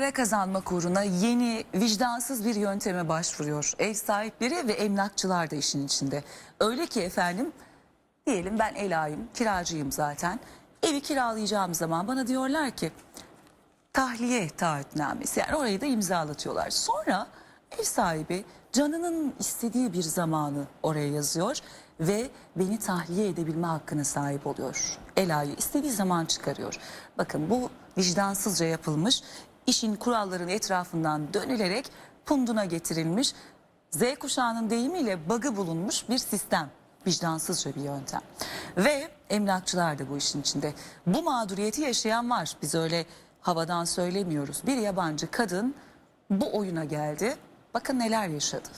para kazanmak uğruna yeni vicdansız bir yönteme başvuruyor. Ev sahipleri ve emlakçılar da işin içinde. Öyle ki efendim diyelim ben Ela'yım, kiracıyım zaten. Evi kiralayacağım zaman bana diyorlar ki tahliye taahhütnamesi yani orayı da imzalatıyorlar. Sonra ev sahibi canının istediği bir zamanı oraya yazıyor ve beni tahliye edebilme hakkına sahip oluyor. Ela'yı istediği zaman çıkarıyor. Bakın bu vicdansızca yapılmış işin kuralların etrafından dönülerek punduna getirilmiş Z kuşağının deyimiyle bug'ı bulunmuş bir sistem. Vicdansızca bir yöntem. Ve emlakçılar da bu işin içinde. Bu mağduriyeti yaşayan var. Biz öyle havadan söylemiyoruz. Bir yabancı kadın bu oyuna geldi. Bakın neler yaşadı.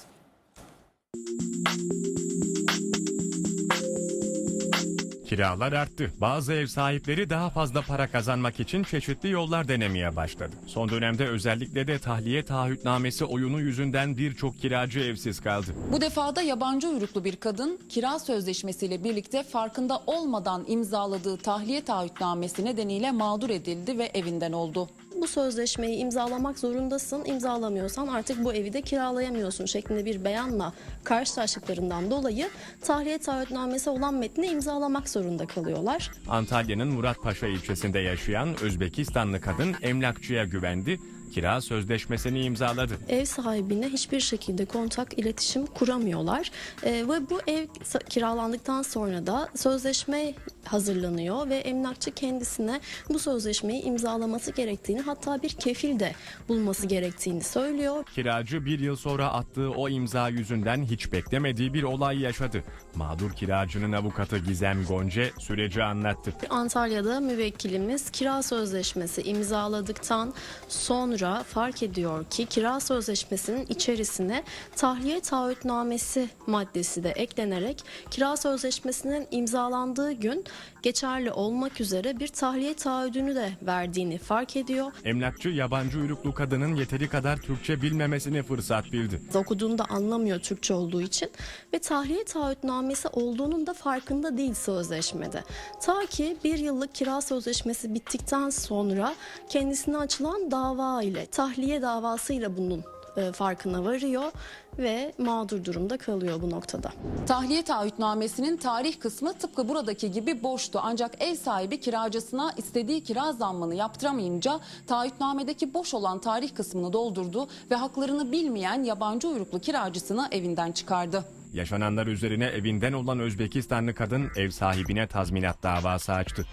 Kiralar arttı. Bazı ev sahipleri daha fazla para kazanmak için çeşitli yollar denemeye başladı. Son dönemde özellikle de tahliye taahhütnamesi oyunu yüzünden birçok kiracı evsiz kaldı. Bu defada yabancı uyruklu bir kadın kira sözleşmesiyle birlikte farkında olmadan imzaladığı tahliye taahhütnamesi nedeniyle mağdur edildi ve evinden oldu. Bu sözleşmeyi imzalamak zorundasın. İmzalamıyorsan artık bu evi de kiralayamıyorsun şeklinde bir beyanla karşılaştıklarından dolayı tahliye taahhütnamesi olan metni imzalamak zorunda kalıyorlar. Antalya'nın Muratpaşa ilçesinde yaşayan Özbekistanlı kadın emlakçıya güvendi, kira sözleşmesini imzaladı. Ev sahibine hiçbir şekilde kontak, iletişim kuramıyorlar. Ee, ve bu ev kiralandıktan sonra da sözleşme hazırlanıyor ve emlakçı kendisine bu sözleşmeyi imzalaması gerektiğini hatta bir kefil de bulması gerektiğini söylüyor. Kiracı bir yıl sonra attığı o imza yüzünden hiç beklemediği bir olay yaşadı. Mağdur kiracının avukatı Gizem Gonce süreci anlattı. Antalya'da müvekkilimiz kira sözleşmesi imzaladıktan sonra fark ediyor ki kira sözleşmesinin içerisine tahliye taahhütnamesi maddesi de eklenerek kira sözleşmesinin imzalandığı gün geçerli olmak üzere bir tahliye taahhüdünü de verdiğini fark ediyor. Emlakçı yabancı uyruklu kadının yeteri kadar Türkçe bilmemesini fırsat bildi. okuduğunda anlamıyor Türkçe olduğu için ve tahliye taahhütnamesi olduğunun da farkında değil sözleşmede. Ta ki bir yıllık kira sözleşmesi bittikten sonra kendisine açılan dava ile tahliye davasıyla bunun e, farkına varıyor ve mağdur durumda kalıyor bu noktada. Tahliye taahhütnamesinin tarih kısmı tıpkı buradaki gibi boştu. Ancak ev sahibi kiracısına istediği kira zammını yaptıramayınca taahhütnamedeki boş olan tarih kısmını doldurdu ve haklarını bilmeyen yabancı uyruklu kiracısını evinden çıkardı. Yaşananlar üzerine evinden olan Özbekistanlı kadın ev sahibine tazminat davası açtı.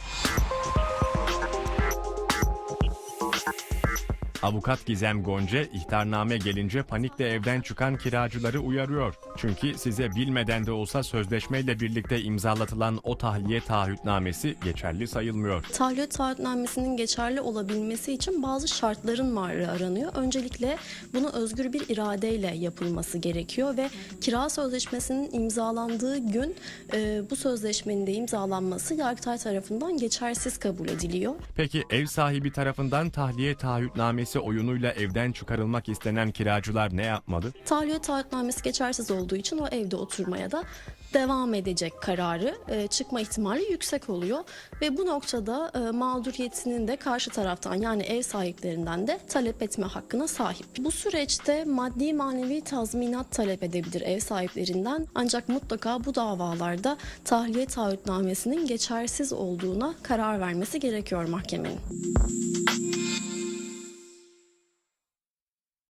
Avukat Gizem Gonce ihtarname gelince panikle evden çıkan kiracıları uyarıyor. Çünkü size bilmeden de olsa sözleşmeyle birlikte imzalatılan o tahliye taahhütnamesi geçerli sayılmıyor. Tahliye taahhütnamesinin geçerli olabilmesi için bazı şartların varlığı aranıyor. Öncelikle bunu özgür bir iradeyle yapılması gerekiyor ve kira sözleşmesinin imzalandığı gün e, bu sözleşmenin de imzalanması Yargıtay tarafından geçersiz kabul ediliyor. Peki ev sahibi tarafından tahliye taahhütnamesi oyunuyla evden çıkarılmak istenen kiracılar ne yapmalı? Tahliye taahhütnamesi geçersiz olduğu için o evde oturmaya da devam edecek kararı e, çıkma ihtimali yüksek oluyor ve bu noktada e, mağduriyetinin de karşı taraftan yani ev sahiplerinden de talep etme hakkına sahip. Bu süreçte maddi manevi tazminat talep edebilir ev sahiplerinden ancak mutlaka bu davalarda tahliye taahhütnamesinin geçersiz olduğuna karar vermesi gerekiyor mahkemenin.